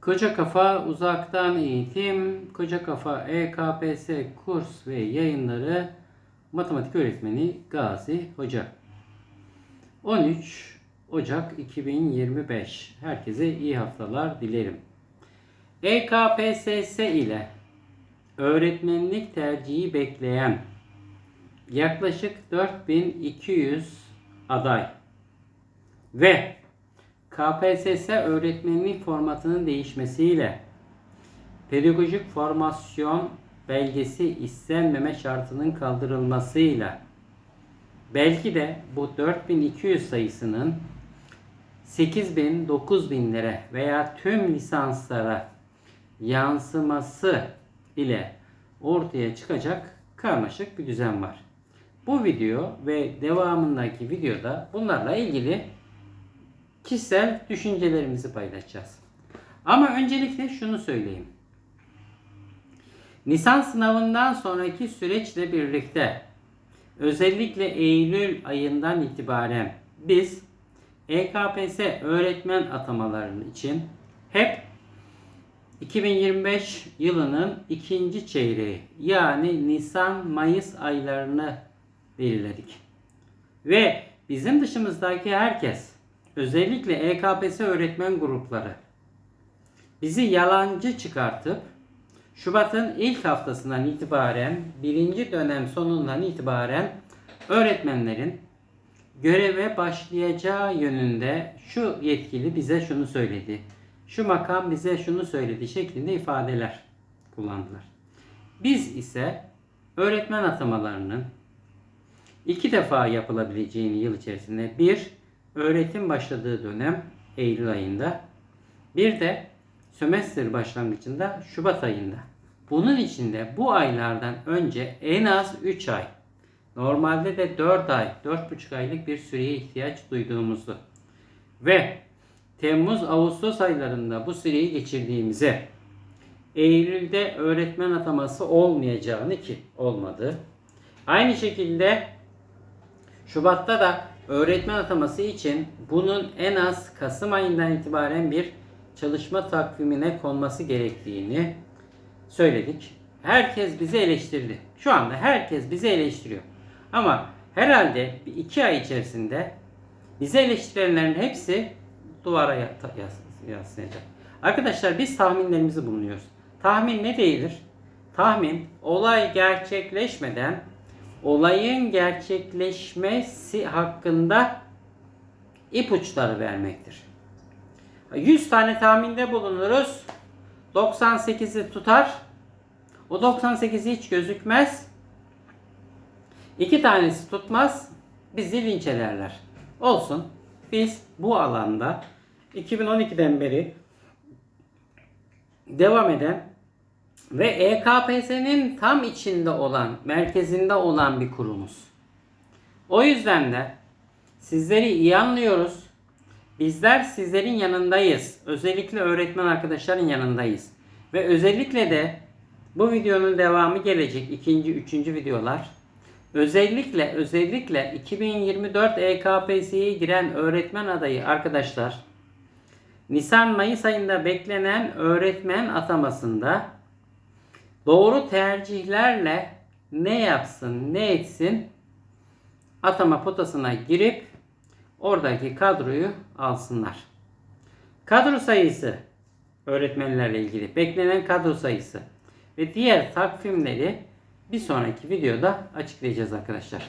Koca Kafa Uzaktan Eğitim, Koca Kafa EKPS kurs ve yayınları matematik öğretmeni Gazi Hoca. 13 Ocak 2025. Herkese iyi haftalar dilerim. EKPSS ile öğretmenlik tercihi bekleyen yaklaşık 4200 aday ve KPSS öğretmenlik formatının değişmesiyle pedagojik formasyon belgesi istenmeme şartının kaldırılmasıyla belki de bu 4200 sayısının 8000 9000'lere veya tüm lisanslara yansıması ile ortaya çıkacak karmaşık bir düzen var. Bu video ve devamındaki videoda bunlarla ilgili kişisel düşüncelerimizi paylaşacağız. Ama öncelikle şunu söyleyeyim. Nisan sınavından sonraki süreçle birlikte özellikle Eylül ayından itibaren biz EKPS öğretmen atamalarının için hep 2025 yılının ikinci çeyreği yani Nisan-Mayıs aylarını belirledik. Ve bizim dışımızdaki herkes özellikle EKPS öğretmen grupları bizi yalancı çıkartıp Şubat'ın ilk haftasından itibaren birinci dönem sonundan itibaren öğretmenlerin göreve başlayacağı yönünde şu yetkili bize şunu söyledi. Şu makam bize şunu söyledi şeklinde ifadeler kullandılar. Biz ise öğretmen atamalarının iki defa yapılabileceğini yıl içerisinde bir öğretim başladığı dönem Eylül ayında bir de sömestr başlangıcında Şubat ayında. Bunun içinde bu aylardan önce en az 3 ay normalde de 4 ay 4,5 aylık bir süreye ihtiyaç duyduğumuzu ve Temmuz Ağustos aylarında bu süreyi geçirdiğimizi Eylül'de öğretmen ataması olmayacağını ki olmadı. Aynı şekilde Şubat'ta da öğretmen ataması için bunun en az Kasım ayından itibaren bir çalışma takvimine konması gerektiğini söyledik. Herkes bizi eleştirdi. Şu anda herkes bizi eleştiriyor. Ama herhalde iki ay içerisinde bizi eleştirenlerin hepsi duvara ya- ta- yas- yaslayacak. Arkadaşlar biz tahminlerimizi bulunuyoruz. Tahmin ne değildir? Tahmin olay gerçekleşmeden olayın gerçekleşmesi hakkında ipuçları vermektir. 100 tane tahminde bulunuruz. 98'i tutar. O 98'i hiç gözükmez. İki tanesi tutmaz. Bizi linç ederler. Olsun. Biz bu alanda 2012'den beri devam eden ve EKPS'nin tam içinde olan, merkezinde olan bir kurumuz. O yüzden de sizleri iyi anlıyoruz. Bizler sizlerin yanındayız. Özellikle öğretmen arkadaşların yanındayız. Ve özellikle de bu videonun devamı gelecek. ikinci, üçüncü videolar. Özellikle özellikle 2024 EKPS'ye giren öğretmen adayı arkadaşlar Nisan-Mayıs ayında beklenen öğretmen atamasında doğru tercihlerle ne yapsın, ne etsin atama potasına girip oradaki kadroyu alsınlar. Kadro sayısı öğretmenlerle ilgili beklenen kadro sayısı ve diğer takvimleri bir sonraki videoda açıklayacağız arkadaşlar.